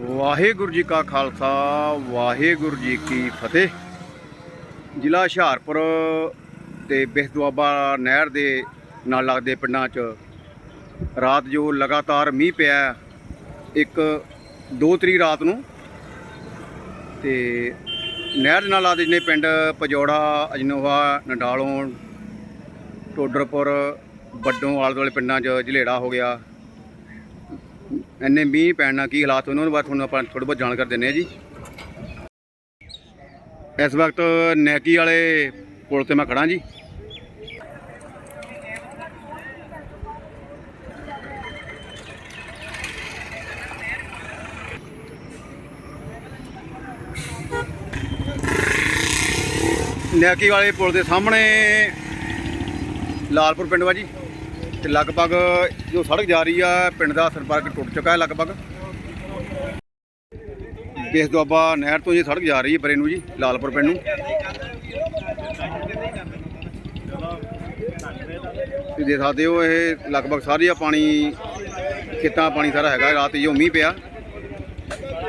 ਵਾਹਿਗੁਰੂ ਜੀ ਕਾ ਖਾਲਸਾ, ਵਾਹਿਗੁਰੂ ਜੀ ਕੀ ਫਤਿਹ। ਜ਼ਿਲ੍ਹਾ ਹੁਸ਼ਿਆਰਪੁਰ ਤੇ ਬਿਹਦੁਆਬਾ ਨਹਿਰ ਦੇ ਨਾਲ ਲੱਗਦੇ ਪਿੰਡਾਂ 'ਚ ਰਾਤ ਜੋ ਲਗਾਤਾਰ ਮੀਂਹ ਪਿਆ ਇੱਕ ਦੋ ਤਰੀਕ ਰਾਤ ਨੂੰ। ਤੇ ਨਹਿਰ ਨਾਲ ਲੱਗਦੇ ਜਿੰਨੇ ਪਿੰਡ ਪਜੋੜਾ ਅਜਨੋਵਾ ਨਡਾਲੋਂ, ਟੋਡਰਪੁਰ ਵੱਡੋਂ ਆਲੇ ਦੁਆਲੇ ਪਿੰਡਾਂ 'ਚ ਝਲੇੜਾ ਹੋ ਗਿਆ। ਇੰਨੇ ਮੀਂਹ ਪੈਣ ਨਾਲ ਕੀ ਹਾਲਾਤ ਉਹਨਾਂ ਦੇ ਬਾਰੇ ਤੁਹਾਨੂੰ ਆਪਾਂ ਥੋੜੀ ਬਹੁਤ ਜਾਣਕਾਰੀ ਦਿੰਦੇ ਹਾਂ ਜੀ। ਇਸ ਵਕਤ ਨੈਕੀ ਵਾਲੇ ਪੁਲ ਤੇ ਮੈਂ ਖੜਾ ਜੀ। ਨੈਕੀ ਵਾਲੇ ਪੁਲ ਦੇ ਸਾਹਮਣੇ ਲਾਲਪੁਰ ਪਿੰਡ ਵਾ ਜੀ। ਤੇ ਲਗਭਗ ਜੋ ਸੜਕ ਜਾ ਰਹੀ ਆ, ਪਿੰਡ ਦਾ ਸੰਪਰਕ ਟੁੱਟ ਚੁੱਕਾ ਹੈ ਲਗਭਗ। ਇਸ ਦੁਆਬਾ ਨਹਿਰ ਤੋਂ ਜੀ ਸੜਕ ਜਾ ਰਹੀ ਹੈ ਬਰੇ ਨੂੰ ਜੀ, ਲਾਲਪੁਰ ਪਿੰਡ ਨੂੰ। ਤੁਸੀਂ ਦੇਖ ਸਕਦੇ ਹੋ, ਇਹ ਲਗਭਗ ਸਾਰੀਆ ਪਾਣੀ, ਖੇਤਾਂ ਪਾਣੀ ਸਾਰਾ ਹੈਗਾ, ਰਾਤ ਜੋ ਮੀਂਹ ਪਿਆ।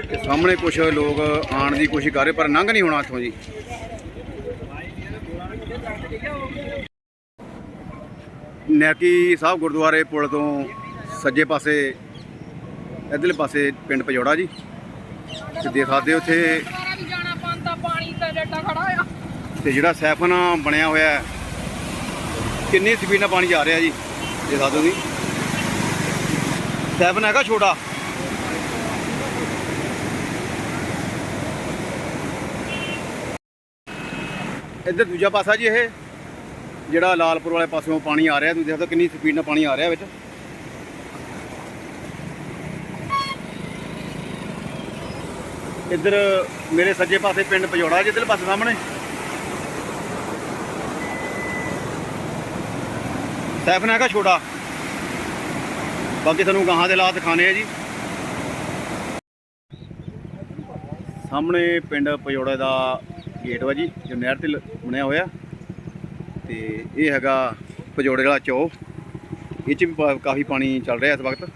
ਤੇ ਸਾਹਮਣੇ ਕੁਝ ਲੋਕ ਆਉਣ ਦੀ ਕੋਸ਼ਿਸ਼ ਕਰ ਰਹੇ, ਪਰ ਲੰਘ ਨਹੀਂ ਹੋਣਾ ਇੱਥੋਂ ਜੀ। ਨੈਕੀ ਸਾਹਿਬ ਗੁਰਦੁਆਰੇ ਪੁਲ ਤੋਂ ਸੱਜੇ ਪਾਸੇ ਇਧਰਲੇ ਪਾਸੇ ਪਿੰਡ ਪਜੋੜਾ ਜੀ। ਤੇ ਦੇਖ ਸਕਦੇ ਹੋ ਜਾਣਾ ਪੰਦਾ ਪਾਣੀ ਤੇ ਡੱਡਾ ਖੜਾ ਆ। ਤੇ ਜਿਹੜਾ ਸੈਫਨ ਬਣਿਆ ਹੋਇਆ ਹੈ ਕਿੰਨੀ ਸਪੀਡ ਨਾਲ ਪਾਣੀ ਜਾ ਰਿਹਾ ਜੀ ਦੇਖ ਸਕਦੇ ਹੋ ਜੀ ਸੈਫਨ ਹੈਗਾ ਛੋਟਾ। ਇੱਧਰ ਦੂਜਾ ਪਾਸਾ ਜੀ ਇਹ। ਜਿਹੜਾ ਲਾਲਪੁਰ ਵਾਲੇ ਪਾਸਿਓਂ ਪਾਣੀ ਆ ਰਿਹਾ, ਤੁਸੀਂ ਦੇਖਦੇ ਕਿੰਨੀ ਸਪੀਡ ਨਾਲ ਪਾਣੀ ਆ ਰਿਹਾ ਵਿੱਚ। ਇੱਧਰ ਮੇਰੇ ਸੱਜੇ ਪਾਸੇ ਪਿੰਡ ਪਜੋੜਾ ਜਿੱਧਰ ਪਾਸੇ ਸਾਹਮਣੇ। ਸੈਫਨ ਹੈਗਾ ਛੋਟਾ। ਬਾਕੀ ਤੁਹਾਨੂੰ ਗਾਹਾਂ ਦੇ ਲਾ ਦਿਖਾਣੇ ਆ ਜੀ। ਸਾਹਮਣੇ ਪਿੰਡ ਪਜੋੜਾ ਦਾ ਗੇਟ ਵਾ ਜੀ, ਜੋ ਨਹਿਰ ਤੇ ਬਣਿਆ ਹੋਇਆ। ਤੇ ਇਹ ਹੈਗਾ ਪਜੋੜੇ ਵਾਲਾ ਚੋ। ਇਹ ਚ ਵੀ ਕਾਫੀ ਪਾਣੀ ਚੱਲ ਰਿਹਾ ਇਸ ਵਕਤ।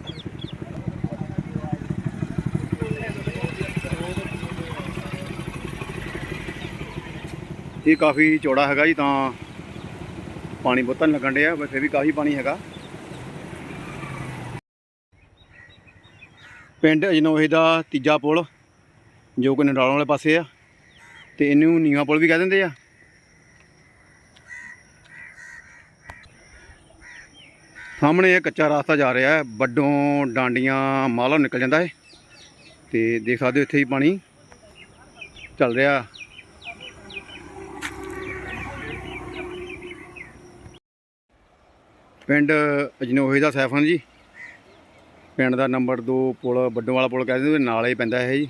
ਇਹ ਕਾਫੀ ਚੌੜਾ ਹੈਗਾ ਜੀ, ਤਾਂ ਪਾਣੀ ਬਹੁਤਾ ਨਹੀਂ ਲੱਗਣ ਡਿਆ ਵੈਸੇ ਵੀ ਕਾਫੀ ਪਾਣੀ ਹੈਗਾ। ਪਿੰਡ ਅਜਨੋਹੇ ਦਾ ਤੀਜਾ ਪੁਲ, ਜੋ ਕਿ ਨਡਾਲੋਂ ਵਾਲੇ ਪਾਸੇ ਆ, ਤੇ ਇਹਨੂੰ ਨੀਵਾਂ ਪੁਲ ਵੀ ਕਹਿ ਦਿੰਦੇ ਆ। ਸਾਹਮਣੇ ਇਹ ਕੱਚਾ ਰਸਤਾ ਜਾ ਰਿਹਾ ਹੈ। ਵੱਡੋਂ ਡਾਂਡੀਆਂ ਮਾਲੋਂ ਨਿਕਲ ਜਾਂਦਾ ਹੈ। ਤੇ ਦੇਖ ਸਕਦੇ ਹੋ ਇੱਥੇ ਹੀ ਪਾਣੀ ਚੱਲ ਰਿਹਾ। ਪਿੰਡ ਅਜਨੋਹੇ ਦਾ ਸੈਫਨ ਜੀ। ਪਿੰਡ ਦਾ ਨੰਬਰ 2 ਪੁਲ, ਵੱਡੋਂ ਵਾਲਾ ਪੁਲ ਕਹਿੰਦੇ ਉਹਦੇ ਨਾਲ ਹੀ ਪੈਂਦਾ ਹੈ ਜੀ।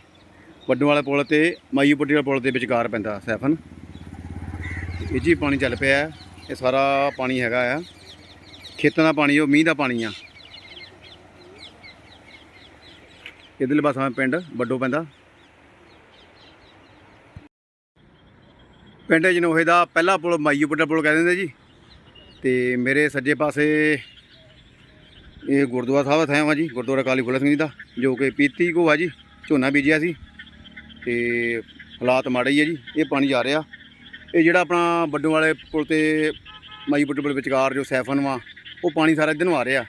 ਵੱਡੋਂ ਵਾਲੇ ਪੁਲ ਤੇ ਮਾਈਪੁੱਟੀ ਵਾਲੇ ਪੁਲ ਦੇ ਵਿਚਕਾਰ ਪੈਂਦਾ ਸੈਫਨ। ਇਹ ਜੀ ਪਾਣੀ ਚੱਲ ਪਿਆ ਇਹ ਸਾਰਾ ਪਾਣੀ ਹੈਗਾ ਆ। ਖੇਤਾਂ ਦਾ ਪਾਣੀ, ਉਹ ਮੀਂਹ ਦਾ ਪਾਣੀ ਆ। ਇਧਰਲੇ ਪਾਸੇ ਪਿੰਡ, ਵੱਡੋ ਪੈਂਦਾ। ਪਿੰਡ ਜਨੋਹੇ ਦਾ ਪਹਿਲਾ ਪੁਲ ਮਾਈਪੁੱਟੀ ਪੁਲ ਕਹਿੰਦੇ ਨੇ ਜੀ। ਤੇ ਮੇਰੇ ਸੱਜੇ ਪਾਸੇ ਇਹ ਗੁਰਦੁਆਰਾ ਸਾਹਿਬ ਦਾ ਥਾਂ ਵਾ ਜੀ, ਗੁਰਦੁਆਰਾ ਕਾਲੀ ਫੁੱਲਾ ਸਿੰਘ ਜੀ ਦਾ, ਜੋ ਕਿ ਪੀਤੀ ਕੋ ਆ ਜੀ, ਝੋਨਾ ਬੀਜਿਆ ਸੀ। ਤੇ ਹਾਲਾਤ ਮਾੜੇ ਹੀ ਆ ਜੀ, ਇਹ ਪਾਣੀ ਜਾ ਰਿਹਾ। ਇਹ ਜਿਹੜਾ ਆਪਣਾ ਵੱਡੋਂ ਵਾਲੇ ਪੁਲ ਤੇ ਮਾਈ ਬੁੱਢੇ ਪੁਲ ਵਿਚਕਾਰ ਜੋ ਸੈਫਨ ਵਾ ਉਹ ਪਾਣੀ ਸਾਰਾ ਇੱਧਰ ਨੂੰ ਆ ਰਿਹਾ।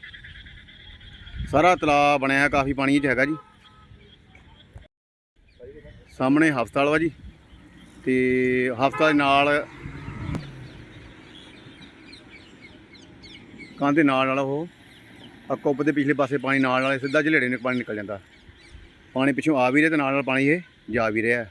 ਸਾਰਾ ਤਲਾਅ ਬਣਿਆ ਹੈ, ਕਾਫੀ ਪਾਣੀ ਇਹ 'ਚ ਹੈਗਾ ਜੀ। ਸਾਹਮਣੇ ਹਸਪਤਾਲ ਵਾ ਜੀ। ਤੇ ਹਸਪਤਾਲ ਦੇ ਨਾਲ ਕੰਧ ਦੇ ਨਾਲ ਨਾਲ ਉਹ। ਆ ਕੁੱਪ ਦੇ ਪਿਛਲੇ ਪਾਸੇ ਪਾਣੀ ਨਾਲ ਨਾਲ ਸਿੱਧਾ ਝਲੇੜੇ ਨੂੰ ਪਾਣੀ ਨਿਕਲ ਜਾਂਦਾ। ਪਾਣੀ ਪਿੱਛੋਂ ਆ ਵੀ ਰਿਹਾ ਤੇ ਨਾਲ ਨਾਲ ਪਾਣੀ ਇਹ ਜਾ ਵੀ ਰਿਹਾ।